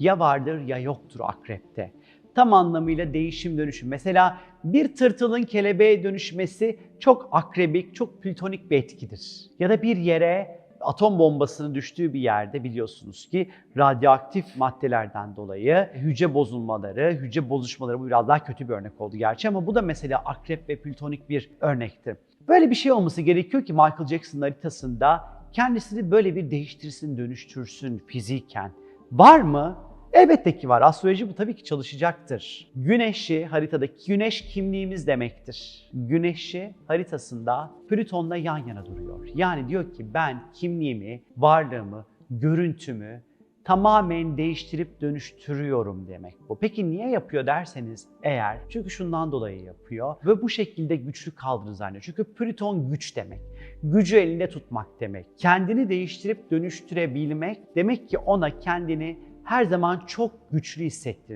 ya vardır ya yoktur akrepte. Tam anlamıyla değişim dönüşüm. Mesela bir tırtılın kelebeğe dönüşmesi çok akrebik, çok plütonik bir etkidir. Ya da bir yere atom bombasının düştüğü bir yerde biliyorsunuz ki radyoaktif maddelerden dolayı hücre bozulmaları, hücre bozuşmaları bu biraz daha kötü bir örnek oldu gerçi ama bu da mesela akrep ve plütonik bir örnektir. Böyle bir şey olması gerekiyor ki Michael Jackson'ın haritasında kendisini böyle bir değiştirsin, dönüştürsün fiziken. Var mı? Elbette ki var. Astroloji bu tabii ki çalışacaktır. Güneşi haritadaki güneş kimliğimiz demektir. Güneşi haritasında Plüton'la yan yana duruyor. Yani diyor ki ben kimliğimi, varlığımı, görüntümü tamamen değiştirip dönüştürüyorum demek bu. Peki niye yapıyor derseniz eğer çünkü şundan dolayı yapıyor ve bu şekilde güçlü kaldığını zannediyor. Çünkü Plüton güç demek. Gücü elinde tutmak demek. Kendini değiştirip dönüştürebilmek demek ki ona kendini her zaman çok güçlü hissettirmiş.